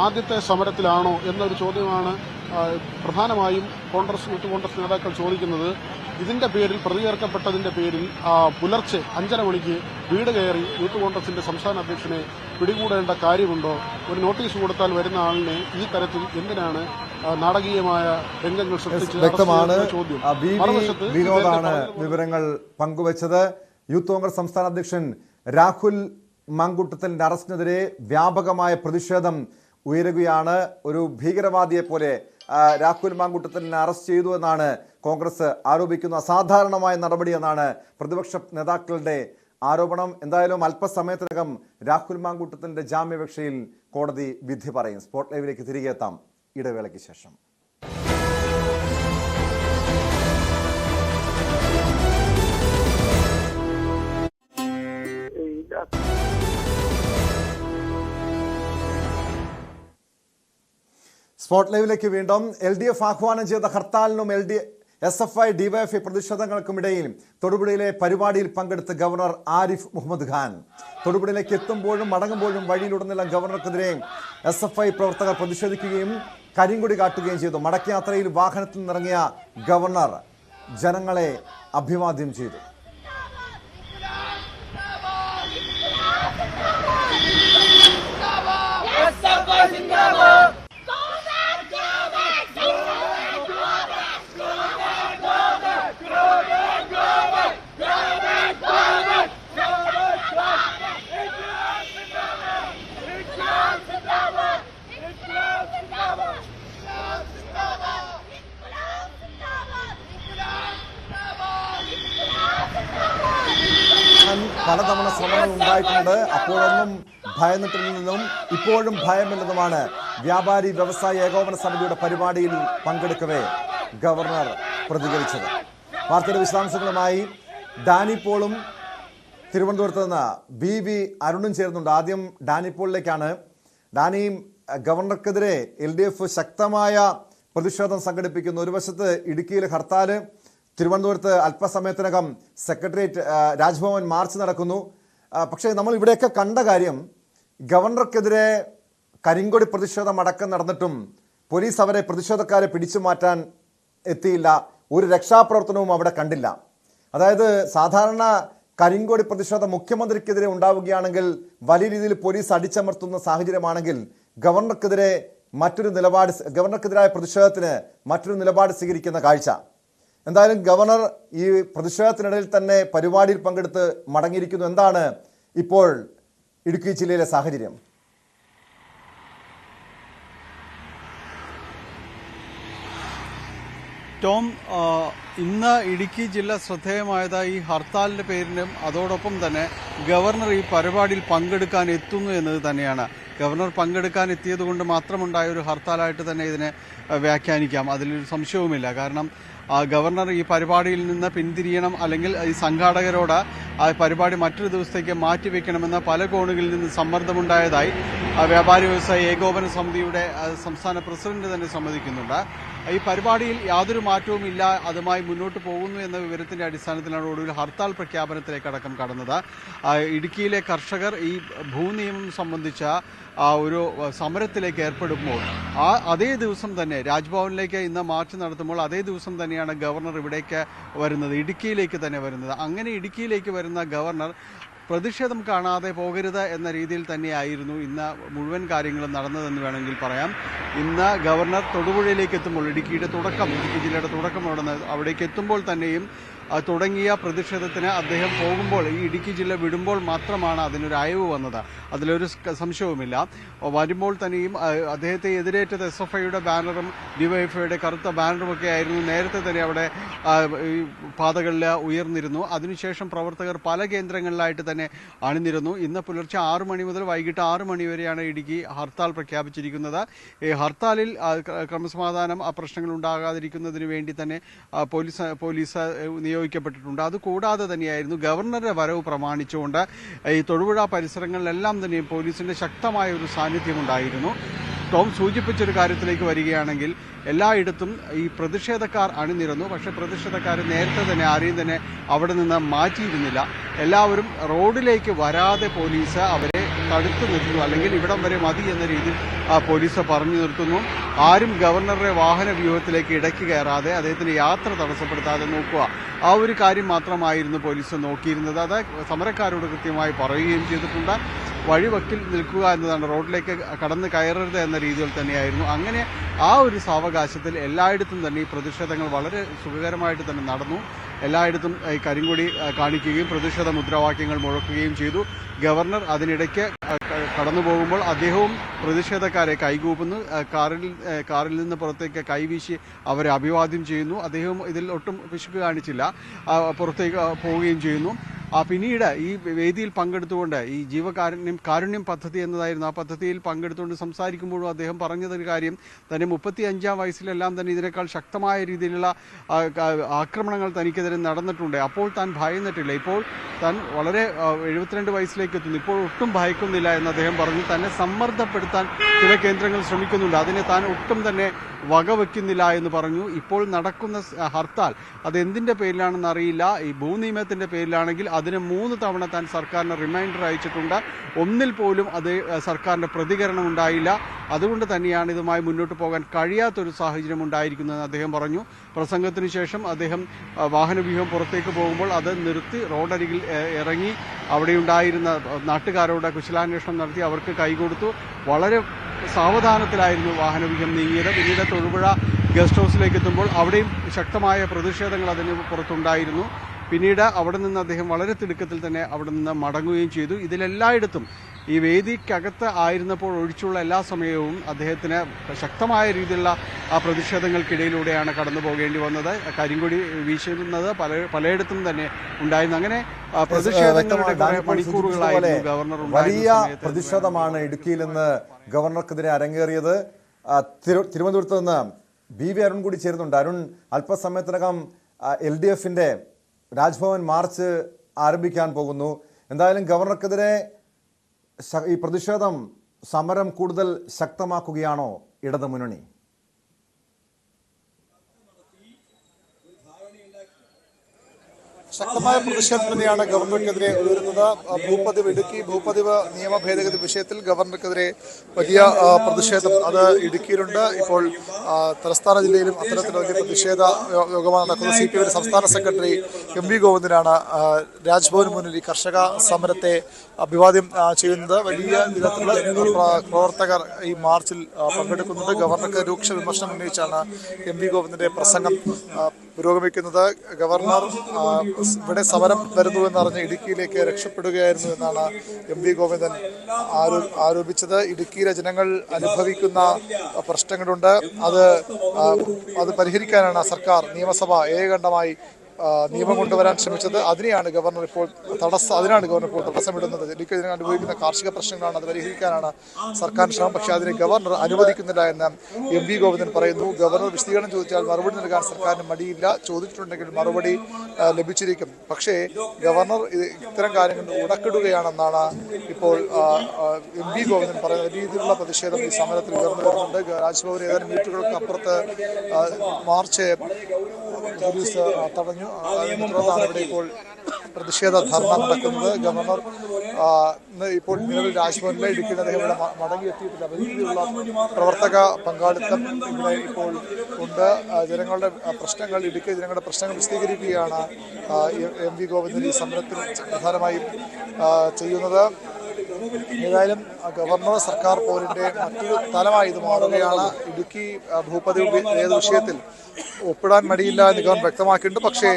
ആദ്യത്തെ സമരത്തിലാണോ എന്നൊരു ചോദ്യമാണ് പ്രധാനമായും കോൺഗ്രസ് യൂത്ത് കോൺഗ്രസ് നേതാക്കൾ ചോദിക്കുന്നത്. ഇതിന്റെ പേരിൽ പ്രതിചേർക്കപ്പെട്ടതിന്റെ പേരിൽ പുലർച്ചെ അഞ്ചര മണിക്ക് വീട് കയറി യൂത്ത് കോൺഗ്രസിന്റെ സംസ്ഥാന അധ്യക്ഷനെ പിടികൂടേണ്ട കാര്യമുണ്ടോ? ഒരു നോട്ടീസ് കൊടുത്താൽ വരുന്ന ആളിനെ ഈ തരത്തിൽ എന്തിനാണ് നാടകീയമായ രംഗങ്ങൾ വ്യക്തമാണ്. വിനോദാണ് വിവരങ്ങൾ പങ്കുവച്ചത്. യൂത്ത് കോൺഗ്രസ് സംസ്ഥാന അധ്യക്ഷൻ രാഹുൽ മങ്കുട്ടത്തിന്റെ അറസ്റ്റിനെതിരെ വ്യാപകമായ പ്രതിഷേധം ഉയരുകയാണ്. ഒരു ഭീകരവാദിയെ പോലെ രാഹുൽ മാങ്കൂട്ടത്തിനെ അറസ്റ്റ് ചെയ്തു എന്നാണ് കോൺഗ്രസ് ആരോപിക്കുന്ന അസാധാരണമായ നടപടി എന്നാണ് പ്രതിപക്ഷ നേതാക്കളുടെ ആരോപണം. എന്തായാലും അല്പസമയത്തിനകം രാഹുൽ മാങ്കൂട്ടത്തിന്റെ ജാമ്യപേക്ഷയിൽ കോടതി വിധി പറയും. സ്പോട്ട് ലൈവിലേക്ക് തിരികെ എത്താം. ഇടവേളയ്ക്ക് ശേഷം. സ്പോട്ട് ലൈവിലേക്ക് വീണ്ടും എൽ ഡി എഫ് ആഹ്വാനം ചെയ്ത ഹർത്താലിനും L D S F I DYFI പ്രതിഷേധങ്ങൾക്കുമിടയിൽ തൊടുപുഴയിലെ പരിപാടിയിൽ പങ്കെടുത്ത ഗവർണർ ആരിഫ് മുഹമ്മദ് ഖാൻ. തൊടുപുഴയിലേക്ക് എത്തുമ്പോഴും മടങ്ങുമ്പോഴും വഴിയിലുടനീളം ഗവർണർക്കെതിരെ എസ് എഫ് ഐ പ്രവർത്തകർ പ്രതിഷേധിക്കുകയും കരിങ്കൊടി കാട്ടുകയും ചെയ്തു. മടക്കയാത്രയിൽ വാഹനത്തിൽ നിന്നിറങ്ങിയ ഗവർണർ ജനങ്ങളെ അഭിവാദ്യം ചെയ്തു. പലതവണ ശ്രമങ്ങൾ ഉണ്ടായിട്ടുണ്ട്. അപ്പോഴൊന്നും ഭയന്നിട്ടില്ലെന്നും ഇപ്പോഴും ഭയമില്ലെന്നുമാണ് വ്യാപാരി വ്യവസായ ഏകോപന സമിതിയുടെ പരിപാടിയിൽ പങ്കെടുക്കവേ ഗവർണർ പ്രതികരിച്ചത്. വാർത്തയുടെ വിശദാംശങ്ങളുമായി ഡാനി പോളും തിരുവനന്തപുരത്ത് നിന്ന് ബി വി അരുണും ചേർന്നുണ്ട് ആദ്യം ഡാനി പോളിലേക്കാണ്. ഡാനി ഗവർണർക്കെതിരെ എൽ ഡി എഫ് ശക്തമായ പ്രതിഷേധം സംഘടിപ്പിക്കുന്നു. ഒരു വശത്ത് ഇടുക്കിയിലെ ഹർത്താൽ തിരുവനന്തപുരത്ത് അല്പസമയത്തിനകം സെക്രട്ടേറിയറ്റ് രാജ്ഭവൻ മാർച്ച് നടക്കുന്നു. പക്ഷേ നമ്മൾ ഇവിടെയൊക്കെ കണ്ട കാര്യം ഗവർണർക്കെതിരെ കരിങ്കൊടി പ്രതിഷേധം അടക്കം നടന്നിട്ടും പോലീസ് അവരെ പ്രതിഷേധക്കാരെ പിടിച്ചു മാറ്റാൻ എത്തിയില്ല. ഒരു രക്ഷാപ്രവർത്തനവും അവിടെ കണ്ടില്ല. അതായത് സാധാരണ കരിങ്കോടി പ്രതിഷേധം മുഖ്യമന്ത്രിക്കെതിരെ ഉണ്ടാവുകയാണെങ്കിൽ വലിയ രീതിയിൽ പോലീസ് അടിച്ചമർത്തുന്ന സാഹചര്യമാണെങ്കിൽ ഗവർണർക്കെതിരെ മറ്റൊരു നിലപാട് ഗവർണർക്കെതിരായ പ്രതിഷേധത്തിന് മറ്റൊരു നിലപാട് സ്വീകരിക്കുന്ന കാഴ്ച. എന്തായാലും ഗവർണർ ഈ പ്രതിഷേധത്തിനിടയിൽ തന്നെ പരിപാടിയിൽ പങ്കെടുത്ത് മടങ്ങിയിരിക്കുന്നു. എന്താണ് ഇപ്പോൾ ഇടുക്കി ജില്ലയിലെ സാഹചര്യം? ടോം ഇന്ന് ഇടുക്കി ജില്ല ശ്രദ്ധേയമായത് ഈ ഹർത്താലിന്റെ പേരിലും അതോടൊപ്പം തന്നെ ഗവർണർ ഈ പരിപാടിയിൽ പങ്കെടുക്കാൻ എത്തുന്നു എന്നത് തന്നെയാണ്. ഗവർണർ പങ്കെടുക്കാൻ എത്തിയത് കൊണ്ട് മാത്രമുണ്ടായ ഒരു ഹർത്താലായിട്ട് തന്നെ ഇതിനെ വ്യാഖ്യാനിക്കാം. അതിലൊരു സംശയവുമില്ല. കാരണം ഗവർണർ ഈ പരിപാടിയിൽ നിന്ന് പിന്തിരിയണം അല്ലെങ്കിൽ ഈ സംഘാടകരോട് ആ പരിപാടി മറ്റൊരു ദിവസത്തേക്ക് മാറ്റിവെക്കണമെന്ന് പല കോണുകളിൽ നിന്ന് സമ്മർദ്ദമുണ്ടായതായി വ്യാപാരി വ്യവസായ ഏകോപന സമിതിയുടെ സംസ്ഥാന പ്രസിഡന്റ് തന്നെ സമ്മതിക്കുന്നുണ്ട്. ഈ പരിപാടിയിൽ യാതൊരു മാറ്റവും ഇല്ല അതുമായി മുന്നോട്ട് പോകുന്നു എന്ന വിവരത്തിന്റെ അടിസ്ഥാനത്തിലാണ് ഒടുവിൽ ഹർത്താൽ പ്രഖ്യാപനത്തിലേക്ക് അടക്കം കടന്നത്. ഇടുക്കിയിലെ കർഷകർ ഈ ഭൂനിയമം സംബന്ധിച്ച ഒരു സമരത്തിലേക്ക് ഏർപ്പെടുമ്പോൾ ആ അതേ ദിവസം തന്നെ രാജ്ഭവനിലേക്ക് ഇന്ന് മാർച്ച് നടത്തുമ്പോൾ അതേ ദിവസം തന്നെയാണ് ഗവർണർ ഇവിടേക്ക് വരുന്നത് ഇടുക്കിയിലേക്ക് തന്നെ വരുന്നത്. അങ്ങനെ ഇടുക്കിയിലേക്ക് വരുന്ന ഗവർണർ പ്രതിഷേധം കാണാതെ പോകരുത് എന്ന രീതിയിൽ തന്നെയായിരുന്നു ഇന്ന് മുഴുവൻ കാര്യങ്ങളും നടന്നതെന്ന് വേണമെങ്കിൽ പറയാം. ഇന്ന് ഗവർണർ തൊടുപുഴയിലേക്ക് എത്തുമ്പോൾ ഇടുക്കിയുടെ തുടക്കം ഇടുക്കി ജില്ലയുടെ തുടക്കം അവിടെ അവിടേക്ക് എത്തുമ്പോൾ തന്നെയും ആ, തുടങ്ങിയ പ്രതിഷേധത്തിന് അദ്ദേഹം പോകുമ്പോൾ ഈ ഇടുക്കി ജില്ല വിടുമ്പോൾ മാത്രമാണ് അതിനൊരു അയവ് വന്നത്. അതിലൊരു സംശയവുമില്ല. വരുമ്പോൾ തന്നെയും അദ്ദേഹത്തെ എതിരേറ്റത് എസ് എഫ് ഐയുടെ ബാനറും ഡിവൈഎഫ്ഐയുടെ കറുത്ത ബാനറും ഒക്കെ ആയിരുന്നു. നേരത്തെ തന്നെ അവിടെ പാതകളിൽ ഉയർന്നിരുന്നു. അതിനുശേഷം പ്രവർത്തകർ പല കേന്ദ്രങ്ങളിലായിട്ട് തന്നെ അണിനിരുന്നു. ഇന്ന് പുലർച്ചെ ആറു മണി മുതൽ വൈകിട്ട് ആറു മണി വരെയാണ് ഇടുക്കി ഹർത്താൽ പ്രഖ്യാപിച്ചിരിക്കുന്നത്. ഈ ഹർത്താലിൽ ക്രമസമാധാനം പ്രശ്നങ്ങൾ ഉണ്ടാകാതിരിക്കുന്നതിന് വേണ്ടി തന്നെ പോലീസ് പോലീസ് ഏഹ്, നിയോഗിക്കപ്പെട്ടിട്ടുണ്ട് അതുകൂടാതെ തന്നെയായിരുന്നു ഗവർണറുടെ വരവ് പ്രമാണിച്ചുകൊണ്ട് ഈ തൊടുപുഴ പരിസരങ്ങളിലെല്ലാം തന്നെ പോലീസിന്റെ ശക്തമായ ഒരു സാന്നിധ്യം ഉണ്ടായിരുന്നു ടോം സൂചിപ്പിച്ചൊരു കാര്യത്തിലേക്ക് വരികയാണെങ്കിൽ എല്ലായിടത്തും ഈ പ്രതിഷേധക്കാർ അണിനിരന്നു. പക്ഷേ പ്രതിഷേധക്കാർ നേരത്തെ തന്നെ ആരെയും തന്നെ അവിടെ നിന്ന് മാറ്റിയിരുന്നില്ല. എല്ലാവരും റോഡിലേക്ക് വരാതെ പോലീസ് അവരെ തടുത്തു നിർത്തുന്നു അല്ലെങ്കിൽ ഇവിടം വരെ മതി എന്ന രീതിയിൽ ആ, പോലീസ് പറഞ്ഞു നിർത്തുന്നു. ആരും ഗവർണറുടെ വാഹന വ്യൂഹത്തിലേക്ക് ഇടയ്ക്ക് കയറാതെ അദ്ദേഹത്തിന്റെ യാത്ര തടസ്സപ്പെടുത്താതെ നോക്കുക. ആ ഒരു കാര്യം മാത്രമായിരുന്നു പോലീസ് നോക്കിയിരുന്നത്. അത് സമരക്കാരോട് കൃത്യമായി പറയുകയും ചെയ്തിട്ടുണ്ട്. വഴിവക്കിൽ നിൽക്കുക എന്നതാണ്. റോഡിലേക്ക് കടന്ന് കയറരുത് എന്ന രീതിയിൽ തന്നെയായിരുന്നു. അങ്ങനെ ആ ഒരു സാവകാശത്തിൽ എല്ലായിടത്തും തന്നെ ഈ പ്രതിഷേധങ്ങൾ വളരെ സുഖകരമായിട്ട് തന്നെ നടന്നു. എല്ലായിടത്തും ഈ കരിങ്കൊടി കാണിക്കുകയും പ്രതിഷേധ മുദ്രാവാക്യങ്ങൾ മുഴക്കുകയും ചെയ്തു. ഗവർണർ അതിനിടയ്ക്ക് കടന്നു പോകുമ്പോൾ അദ്ദേഹവും പ്രതിഷേധക്കാരെ കൈകൂപ്പുന്നു. കാറിൽ കാറിൽ നിന്ന് പുറത്തേക്ക് കൈവീശി അവരെ അഭിവാദ്യം ചെയ്യുന്നു. അദ്ദേഹം ഇതിൽ ഒട്ടും പിശുക്ക് കാണിച്ചില്ല. പുറത്തേക്ക് പോവുകയും ചെയ്യുന്നു. പിന്നീട് ഈ വേദിയിൽ പങ്കെടുത്തുകൊണ്ട് ഈ ജീവകാരുണ്യം കാരുണ്യം പദ്ധതി എന്നതായിരുന്നു. ആ പദ്ധതിയിൽ പങ്കെടുത്തുകൊണ്ട് സംസാരിക്കുമ്പോഴും അദ്ദേഹം പറഞ്ഞതൊരു കാര്യം തന്നെ മുപ്പത്തി അഞ്ചാം വയസ്സിലെല്ലാം തന്നെ ഇതിനേക്കാൾ ശക്തമായ രീതിയിലുള്ള ആക്രമണങ്ങൾ തനിക്കെതിരെ നടന്നിട്ടുണ്ട്. അപ്പോൾ താൻ ഭയന്നിട്ടില്ല. ഇപ്പോൾ താൻ വളരെ എഴുപത്തിരണ്ട് വയസ്സിലേക്ക് എത്തുന്നു. ഇപ്പോൾ ഒട്ടും ഭയക്കുന്നില്ല എന്ന് അദ്ദേഹം പറഞ്ഞു. തന്നെ സമ്മർദ്ദപ്പെടുത്താൻ ചില കേന്ദ്രങ്ങൾ ശ്രമിക്കുന്നുണ്ട്. അതിനെ താൻ ഒട്ടും തന്നെ വകവെക്കുന്നില്ല എന്ന് പറഞ്ഞു. ഇപ്പോൾ നടക്കുന്ന ഹർത്താൽ അത് എന്തിന്റെ പേരിലാണെന്ന് അറിയില്ല ഈ ഭൂനിയമത്തിന്റെ പേരിലാണെങ്കിൽ അതിന് മൂന്ന് തവണ താൻ സർക്കാരിന് റിമൈൻഡർ അയച്ചിട്ടുണ്ട്. ഒന്നിൽ പോലും അത് സർക്കാരിന്റെ പ്രതികരണം ഉണ്ടായില്ല. അതുകൊണ്ട് തന്നെയാണ് ഇതുമായി മുന്നോട്ട് പോകാൻ കഴിയാത്തൊരു സാഹചര്യം ഉണ്ടായിരിക്കുന്നതെന്ന് അദ്ദേഹം പറഞ്ഞു. പ്രസംഗത്തിന് ശേഷം അദ്ദേഹം വാഹനവ്യൂഹം പുറത്തേക്ക് പോകുമ്പോൾ അത് നിർത്തി റോഡരികിൽ ഇറങ്ങി അവിടെയുണ്ടായിരുന്ന നാട്ടുകാരോട് കുശലാന്വേഷണം നടത്തി അവർക്ക് കൈകൊടുത്തു. വളരെ സാവധാനത്തിലായിരുന്നു വാഹനവ്യൂഹം നീങ്ങിയത്. പിന്നീട് തൊഴുപുഴ ഗസ്റ്റ് ഹൗസിലേക്ക് എത്തുമ്പോൾ അവിടെയും ശക്തമായ പ്രതിഷേധങ്ങൾ അതിന് പുറത്തുണ്ടായിരുന്നു. പിന്നീട് അവിടെ നിന്ന് അദ്ദേഹം വളരെ തിടുക്കത്തിൽ തന്നെ അവിടെ നിന്ന് മടങ്ങുകയും ചെയ്തു. ഇതിലെല്ലായിടത്തും ഈ വേദിക്കകത്ത് ആയിരുന്നപ്പോൾ ഒഴിച്ചുള്ള എല്ലാ സമയവും അദ്ദേഹത്തിന് ശക്തമായ രീതിയിലുള്ള ആ പ്രതിഷേധങ്ങൾക്കിടയിലൂടെയാണ് കടന്നു പോകേണ്ടി വന്നത്. കരിങ്കൊടി വീശുന്നത് പല പലയിടത്തും തന്നെ ഉണ്ടായിരുന്നു. അങ്ങനെ പ്രതിഷേധങ്ങളുടെ ഗവർണർ വലിയ പ്രതിഷേധമാണ് ഇടുക്കിയിൽ നിന്ന് ഗവർണർക്കെതിരെ അരങ്ങേറിയത്. തിരുവനന്തപുരത്ത് നിന്ന് ബി വി അരുൺ കൂടി ചേരുന്നുണ്ട്. അരുൺ അല്പസമയത്തിനകം എൽ ഡി എഫിന്റെ രാജ്ഭവൻ മാർച്ച് ആരംഭിക്കാൻ പോകുന്നു. എന്തായാലും ഗവർണർക്കെതിരെ ഈ പ്രതിഷേധം സമരം കൂടുതൽ ശക്തമാക്കുകയാണോ ഇടതു മുന്നണി ശക്തമായ പ്രതിഷേധം തന്നെയാണ് ഗവർണർക്കെതിരെ ഉയരുന്നത് ഭൂപതിവ് ഇടുക്കി ഭൂപതിവ് നിയമ ഭേദഗതി വിഷയത്തിൽ ഗവർണർക്കെതിരെ വലിയ പ്രതിഷേധം അത് ഇടുക്കിയിലുണ്ട്. ഇപ്പോൾ തലസ്ഥാന ജില്ലയിലും അത്തരത്തിൽ വലിയ പ്രതിഷേധ യോഗമാണ് നടക്കുന്നത്. സി പി ഐയുടെ സംസ്ഥാന സെക്രട്ടറി എം വി ഗോവിന്ദനാണ് രാജ്ഭവന് മുന്നിൽ ഈ കർഷക സമരത്തെ അഭിവാദ്യം ചെയ്യുന്നത്. വലിയ വിധത്തിലുള്ള പ്രവർത്തകർ ഈ മാർച്ചിൽ പങ്കെടുക്കുന്നുണ്ട്. ഗവർണർക്ക് രൂക്ഷ വിമർശനം ഉന്നയിച്ചാണ് എം വി ഗോവിന്ദന്റെ പ്രസംഗം. പുരോഗമിക്കുന്നത്. ഗവർണർ ഇവിടെ സമരം വരുന്നു എന്നറിഞ്ഞ് ഇടുക്കിയിലേക്ക് രക്ഷപ്പെടുകയായിരുന്നു എന്നാണ് എം വി ഗോവിന്ദൻ ആരോ- ആരോപിച്ചത്. ഇടുക്കിയിലെ ജനങ്ങൾ അനുഭവിക്കുന്ന പ്രശ്നങ്ങളുണ്ട്. അത് അത് പരിഹരിക്കാനാണ് സർക്കാർ നിയമസഭ ഏകകണ്ഠമായി നിയമം കൊണ്ടുവരാൻ ശ്രമിച്ചത് അതിനെയാണ് ഗവർണർ ഇപ്പോൾ തടസ്സം അതിനാണ് ഗവർണർ ഇപ്പോൾ തടസ്സമിടുന്നത്. ഇടുക്കി ഇതിനെ അനുഭവിക്കുന്ന കാർഷിക പ്രശ്നങ്ങളാണ് അത് പരിഹരിക്കാനാണ് സർക്കാർ ശ്രമം. പക്ഷേ അതിനെ ഗവർണർ അനുവദിക്കുന്നില്ല എന്ന് എം വി ഗോവിന്ദൻ പറയുന്നു. ഗവർണർ വിശദീകരണം ചോദിച്ചാൽ മറുപടി നൽകാൻ സർക്കാരിന് മടിയില്ല. ചോദിച്ചിട്ടുണ്ടെങ്കിൽ മറുപടി ലഭിച്ചിരിക്കും. പക്ഷേ ഗവർണർ ഇത് ഇത്തരം കാര്യങ്ങൾ ഉടക്കിടുകയാണെന്നാണ് ഇപ്പോൾ എം വി ഗോവിന്ദൻ പറയുന്നത്. രീതിയിലുള്ള പ്രതിഷേധം ഈ സമരത്തിൽ ഉയർന്നു വരുന്നുണ്ട്. രാജ്ഭവൻ ഏതാനും മീറ്ററുകൾക്ക് അപ്പുറത്ത് മാർച്ച് പോലീസ് തടഞ്ഞു ഇപ്പോൾ പ്രതിഷേധ ധർണ നടക്കുന്നത്. ഗവർണർ ഇപ്പോൾ നിലവിൽ രാജ്ഭവനിലെ ഇടുക്കിയിൽ അദ്ദേഹം ഇവിടെ മടങ്ങിയെത്തിയിട്ടില്ല. രീതിയിലുള്ള പ്രവർത്തക പങ്കാളിത്തം ഇവിടെ ഇപ്പോൾ ഉണ്ട്. ജനങ്ങളുടെ പ്രശ്നങ്ങൾ ഇടുക്കി ജനങ്ങളുടെ പ്രശ്നങ്ങൾ വിശദീകരിക്കുകയാണ് എം വി ഗോവിന്ദൻ ഈ സമരത്തിൽ പ്രധാനമായും ചെയ്യുന്നത്. ഏതായാലും ഗവർണർ സർക്കാർ പോരിന്റെ മറ്റൊരു തലമായി ഇത് മാറുകയാണ്. ഇടുക്കി ഭൂപതി ഏത് വിഷയത്തിൽ ഒപ്പിടാൻ മടിയില്ല എന്ന് ഗവർണർ വ്യക്തമാക്കിയിട്ടുണ്ട്. പക്ഷേ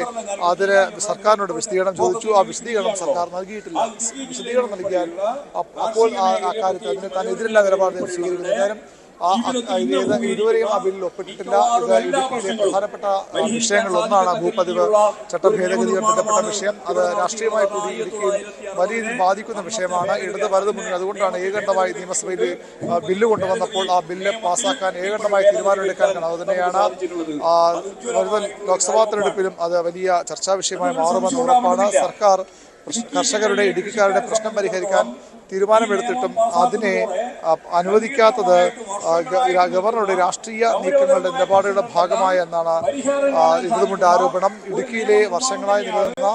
അതിന് സർക്കാരിനോട് വിശദീകരണം ചോദിച്ചു. ആ വിശദീകരണം സർക്കാർ നൽകിയിട്ടില്ല. വിശദീകരണം നൽകിയാൽ അപ്പ- അപ്പോൾ ആ കാര്യത്തിൽ അതിന് താൻ എതിരില്ല നിലപാട് സ്വീകരിക്കുന്നു. ഇത് ഇതുവരെയും ആ ബില്ലിൽ ഒപ്പിട്ടിട്ടില്ല ഇത് ഇടുക്കിയിലെ പ്രധാനപ്പെട്ട ആ, വിഷയങ്ങളിലൊന്നാണ് ഭൂപതിവ് ചട്ട ഭേദഗതി ബന്ധപ്പെട്ട വിഷയം. അത് രാഷ്ട്രീയമായി കൂടി ഇടുക്കിയിൽ വലിയ രീതിയിൽ ബാധിക്കുന്ന വിഷയമാണ്. ഇടത് വലത് മുന്നിൽ അതുകൊണ്ടാണ് ഏകണ്ഠമായി നിയമസഭയിൽ ബില്ല് കൊണ്ടുവന്നപ്പോൾ ആ ബില്ല് പാസ്സാക്കാൻ ഏകണ്ഠമായി തീരുമാനമെടുക്കാൻ അത് തന്നെയാണ്. ആ, വരുന്ന ലോക്സഭാ തെരഞ്ഞെടുപ്പിലും അത് വലിയ ചർച്ചാ വിഷയമായി മാറുമെന്ന് ഉറപ്പാണ്. സർക്കാർ കർഷകരുടെ ഇടുക്കിക്കാരുടെ പ്രശ്നം പരിഹരിക്കാൻ തീരുമാനമെടുത്തിട്ടും അതിനെ അനുവദിക്കാത്തത് ഗവർണറുടെ രാഷ്ട്രീയ നീക്കങ്ങളുടെ നിലപാടുകളുടെ ഭാഗമായി എന്നാണ് ഇതുകൊണ്ട് ആരോപണം. ഇടുക്കിയിലെ വർഷങ്ങളായി നിലനിന്ന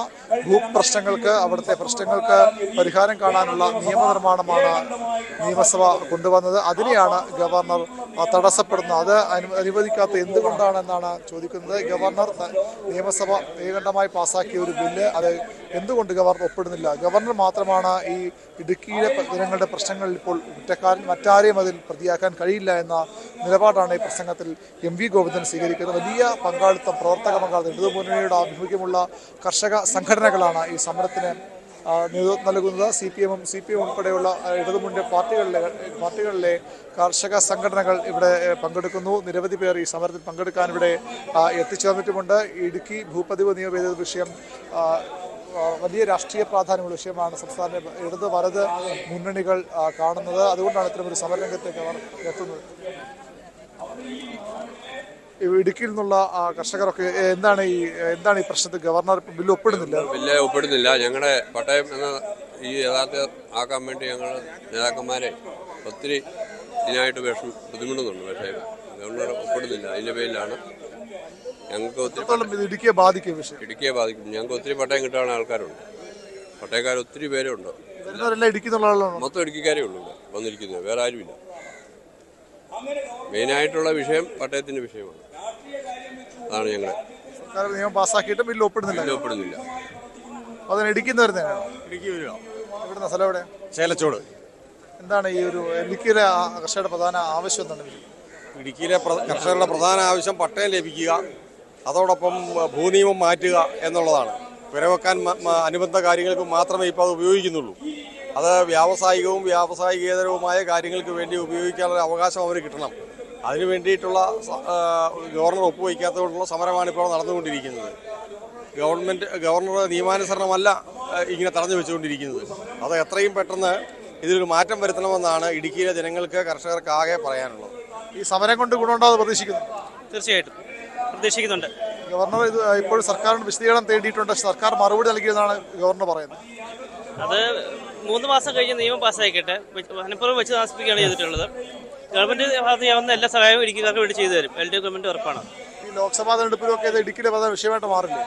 ഭൂപ്രശ്നങ്ങൾക്ക് അവിടുത്തെ പ്രശ്നങ്ങൾക്ക് പരിഹാരം കാണാനുള്ള നിയമനിർമ്മാണമാണ് നിയമസഭ കൊണ്ടുവന്നത്. അതിനെയാണ് ഗവർണർ തടസ്സപ്പെടുന്നത്. അത് അനു- അനുവദിക്കാത്ത എന്തുകൊണ്ടാണെന്നാണ് ചോദിക്കുന്നത്. ഗവർണർ നിയമസഭ ഏകണ്ഠമായി പാസാക്കിയ ഒരു ബില്ല് അത് എന്തുകൊണ്ട് ഗവർണർ ഒപ്പിടുന്നില്ല? ഗവർണർ മാത്രമാണ് ഈ ഇടുക്കിയിലെ പ്ര- ജനങ്ങളുടെ പ്രശ്നങ്ങളിൽ ഇപ്പോൾ കുറ്റക്കാരൻ മറ്റാരെയും അതിൽ പ്രതിയാക്കാൻ കഴിയില്ല എന്ന നിലപാടാണ് ഈ പ്രസംഗത്തിൽ എം വി ഗോവിന്ദൻ സ്വീകരിക്കുന്നത്. വലിയ പങ്കാളിത്തം പ്രവർത്തക പങ്കാളിത്തം ഇടതുമുന്നണിയുടെ ആഭിമുഖ്യമുള്ള കർഷക സംഘടനകളാണ് ഈ സമരത്തിന് നേതൃത്വം നൽകുന്നത്. സി പി എമ്മും സി പി എം ഉൾപ്പെടെയുള്ള ഇടതുമുന്നണി പാർട്ടികളിലെ പാർട്ടികളിലെ കർഷക സംഘടനകൾ ഇവിടെ പങ്കെടുക്കുന്നു. നിരവധി പേർ ഈ സമരത്തിൽ പങ്കെടുക്കാൻ ഇവിടെ എത്തിച്ചേർന്നിട്ടുമുണ്ട്. ഇടുക്കി ഭൂപതിവ് നിയമഭേദ വിഷയം വലിയ രാഷ്ട്രീയ പ്രാധാന്യമുള്ള വിഷയമാണ് സംസ്ഥാന ഇടത് വലത് മുന്നണികൾ കാണുന്നത്. അതുകൊണ്ടാണ് ഇത്തരമൊരു സമരരംഗത്തേക്ക് അവർ എത്തുന്നത്. ഇടുക്കിയിൽ നിന്നുള്ള കർഷകരൊക്കെ എന്താണ് ഈ എന്താണ് ഈ പ്രശ്നത്തിൽ ഗവർണർ ബില്ല് ഒപ്പിടുന്നില്ല? ബില്ല് ഒപ്പിടുന്നില്ല. ഞങ്ങളുടെ പട്ടയം എന്ന ഈ യഥാർത്ഥ ആക്കാൻ വേണ്ടി ഞങ്ങൾ നേതാക്കന്മാരെ ഒത്തിരി ഇതിനായിട്ട് വിഷം ബുദ്ധിമുട്ടുന്നുണ്ട് പക്ഷേ ഗവർണർ ഒപ്പിടുന്നില്ല. അതിന്റെ പേരിലാണ് ഞങ്ങൾക്ക് ഒത്തിരി ഇടുക്കിയെ ബാധിക്കും വിഷയം. ഇടുക്കിയെ ബാധിക്കും. ഞങ്ങൾക്ക് ഒത്തിരി പട്ടയം കിട്ടാൻ ആൾക്കാരുണ്ട്. പട്ടയക്കാർ ഒത്തിരി പേരുണ്ട്. മൊത്തം ഇടുക്കിക്കാരേ ഉള്ളൂ ഇവിടെ വന്നിരിക്കുന്നത്. വേറെ ആരുമില്ല. മെയിനായിട്ടുള്ള വിഷയം പട്ടയത്തിന്റെ വിഷയമാണ്. അതാണ് ഞങ്ങൾ സർക്കാർ നിയമം പാസ്സാക്കിയിട്ട് ബില്ല് ഒപ്പിടുന്നില്ല. ഒപ്പിടുന്നില്ല. അതിന് ഇടുക്കി ഇവിടുന്ന സ്ഥലം എവിടെ? ചേലച്ചോട്. എന്താണ് ഈ ഒരു ഇടുക്കിയിലെ കർഷകരുടെ പ്രധാന ആവശ്യം എന്താണ്? ഇടുക്കിയിലെ കർഷകരുടെ പ്രധാന ആവശ്യം പട്ടയം ലഭിക്കുക. അതോടൊപ്പം ഭൂനിയമം മാറ്റുക എന്നുള്ളതാണ്. വിരവെക്കാൻ അനുബന്ധ കാര്യങ്ങൾക്ക് മാത്രമേ ഇപ്പോൾ അത് ഉപയോഗിക്കുന്നുള്ളൂ. അത് വ്യാവസായികവും വ്യാവസായികേതരവുമായ കാര്യങ്ങൾക്ക് വേണ്ടി ഉപയോഗിക്കാനുള്ള അവകാശം അവർ കിട്ടണം. അതിനു വേണ്ടിയിട്ടുള്ള ഗവർണർ ഒപ്പുവയ്ക്കാത്തതുകൊണ്ടുള്ള സമരമാണ് ഇപ്പോൾ നടന്നുകൊണ്ടിരിക്കുന്നത്. ഗവൺമെന്റ് ഗവർണർ നിയമാനുസരണമല്ല ഇങ്ങനെ തടഞ്ഞു വെച്ചുകൊണ്ടിരിക്കുന്നത്. അത് എത്രയും പെട്ടെന്ന് ഇതിലൊരു മാറ്റം വരുത്തണമെന്നാണ് ഇടുക്കിയിലെ ജനങ്ങൾക്ക് കർഷകർക്ക് ആകെ പറയാനുള്ളത്. ഈ സമരം കൊണ്ട് ഗുണമുണ്ടാകുന്നത് പ്രതീക്ഷിക്കുന്നു? തീർച്ചയായിട്ടും. പ്രതീക്ഷിക്കുന്നുണ്ട് ഗവർണർ ഇത് ഇപ്പോൾ സർക്കാരിന് വിശദീകരണം തേടിയിട്ടുണ്ട്. സർക്കാർ മറുപടി നൽകിയതാണ് ഗവർണർ പറയുന്നത് അത് മൂന്ന് മാസം കഴിഞ്ഞ് നിയമം പാസ്സായിക്കട്ടെ. വെച്ച് മനഃപൂർവം വെച്ച് താമസിപ്പിക്കുകയാണ് ചെയ്തിട്ടുള്ളത്. ഗവൺമെന്റ് ഭാഗത്ത് ചെയ്യാവുന്ന എല്ലാ സഹായവും ഇടുക്കിക്കാർക്ക് വേണ്ടി ചെയ്തു തരും. എൽ ഡി എഫ് ഗവൺമെന്റ് ഉറപ്പാണ്. ഈ ലോക്സഭാ തെരഞ്ഞെടുപ്പിലൊക്കെ ഇത് ഇടുക്കിയിലെ പ്രധാന വിഷയമായിട്ട് മാറില്ലേ?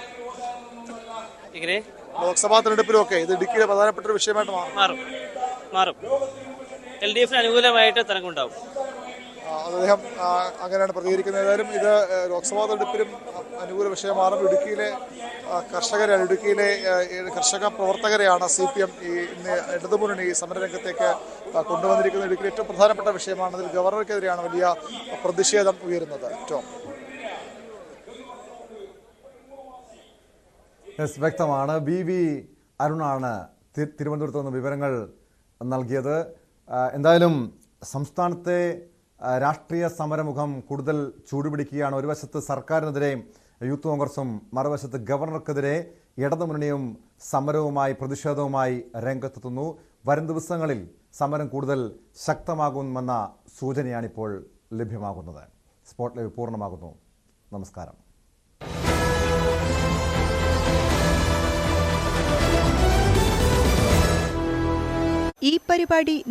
ഇങ്ങനെ ലോക്സഭാ തെരഞ്ഞെടുപ്പിലൊക്കെ ഇത് ഇടുക്കിയിലെ പ്രധാനപ്പെട്ട ഒരു വിഷയമായിട്ട് മാറും. മാറും. മാറും. എൽ ഡി എഫിന് അനുകൂലമായിട്ട് തരംഗമുണ്ടാവും. ആ, അദ്ദേഹം അങ്ങനെയാണ് പ്രതികരിക്കുന്നത്. ഏതായാലും ഇത് ലോക്സഭാ തെരഞ്ഞെടുപ്പിലും അനുകൂല വിഷയമാണ്. ഇടുക്കിയിലെ കർഷകരാണ് ഇടുക്കിയിലെ കർഷക പ്രവർത്തകരെയാണ് സി പി എം ഈ ഇന്ന് ഇടതുമുന്നണി സമരരംഗത്തേക്ക് കൊണ്ടുവന്നിരിക്കുന്നത്. ഇടുക്കിയിലെ ഏറ്റവും പ്രധാനപ്പെട്ട വിഷയമാണ് അതിൽ ഗവർണർക്കെതിരെയാണ് വലിയ പ്രതിഷേധം ഉയരുന്നത്. യെസ് വ്യക്തമാണ്. B V. അരുണാണ് തിരുവനന്തപുരത്ത് നിന്ന് വിവരങ്ങൾ നൽകിയത്. എന്തായാലും സംസ്ഥാനത്തെ രാഷ്ട്രീയ സമരമുഖം കൂടുതൽ ചൂടുപിടിക്കുകയാണ്. ഒരു വശത്ത് സർക്കാരിനെതിരെ യൂത്ത് കോൺഗ്രസും മറുവശത്ത് ഗവർണർക്കെതിരെ ഇടതുമുന്നണിയും സമരവുമായി പ്രതിഷേധവുമായി രംഗത്തെത്തുന്നു. വരും ദിവസങ്ങളിൽ സമരം കൂടുതൽ ശക്തമാകുമെന്ന സൂചനയാണിപ്പോൾ ലഭ്യമാകുന്നത്. സ്പോട്ട് ലൈവ് പൂർണമാകുന്നു. നമസ്കാരം. ഈ പരിപാടി